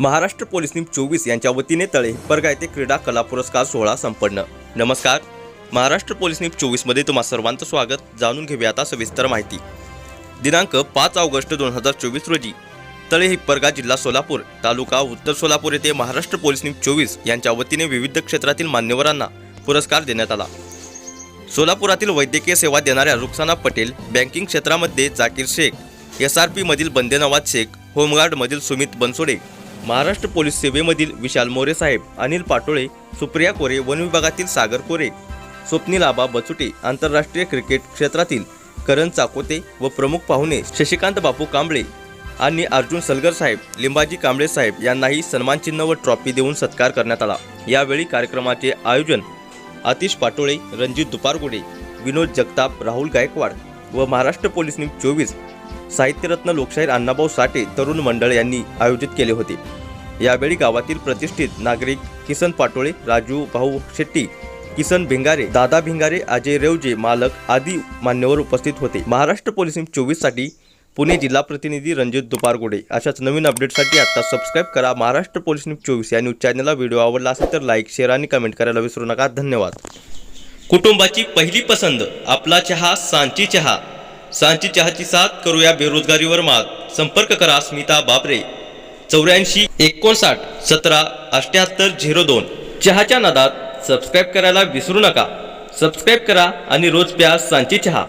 Maharashtra police निम चोवीस यांच्या वतीने तळे हिप्परगा येथे क्रीडा कला पुरस्कार सोहळा संपन्न. नमस्कार. महाराष्ट्र पोलीस नीम चोवीसमध्ये तुम्हा सर्वांचं स्वागत. जाणून घेऊया आता सविस्तर माहिती. दिनांक पाच ऑगस्ट दोन हजार चोवीस रोजी तळे हिप्परगा जिल्हा सोलापूर तालुका उत्तर सोलापूर येथे महाराष्ट्र पोलीस निम चोवीस यांच्या वतीने विविध क्षेत्रातील मान्यवरांना पुरस्कार देण्यात आला. सोलापुरातील वैद्यकीय सेवा देणाऱ्या रुखसाना पटेल बँकिंग क्षेत्रामध्ये जाकीर शेख एस आर पीमधील बंदे शेख होमगार्डमधील सुमित बनसोडे महाराष्ट्र पोलीस सेवेमधील विशाल मोरे साहेब अनिल पाटोळे सुप्रिया कोरे वन विभागातील सागर कोरे स्वप्नील आबा बचुटे आंतरराष्ट्रीय क्रिकेट क्षेत्रातील करण चाकोते व प्रमुख पाहुणे शशिकांत बापू कांबळे आणि अर्जुन सलगर साहेब लिंबाजी कांबळे साहेब यांनाही सन्मानचिन्ह व ट्रॉफी देऊन सत्कार करण्यात आला. यावेळी कार्यक्रमाचे आयोजन आतिश पाटोळे रणजित दुपारगुडे विनोद जगताप राहुल गायकवाड व महाराष्ट्र पोलीस न्यूज चोवीस साहित्यरत्न लोकशाहीर अण्णाभाऊ साठे तरुण मंडळ यांनी आयोजित केले होते. यावेळी गावातील प्रतिष्ठित नागरिक किसन पाटोळे राजू भाऊ शेट्टी किसन भिंगारे दादा भिंगारे अजय रेवजे मालक आदी मान्यवर उपस्थित होते. महाराष्ट्र पोलीस नीम चोवीससाठी पुणे जिल्हा प्रतिनिधी रणजित दुपारगोडे अशाच नवीन अपडेटसाठी आता सबस्क्राईब करा महाराष्ट्र पोलीस न्यूज चोवीस या न्यूज चॅनलला. व्हिडिओ आवडला असेल तर लाईक शेअर आणि कमेंट करायला विसरू नका. धन्यवाद. कुटुंबाची पहिली पसंत आपला चहा सांची चहा. सांची चहाची साथ करूया बेरोजगारीवर मात. संपर्क करा स्मिता बाबरे चौऱ्याऐंशी एकोणसाठ सतरा अठ्याहत्तर झिरो दोन. चहाच्या नादात सबस्क्राईब करायला विसरू नका. सबस्क्राईब करा आणि रोज प्या सांची चहा.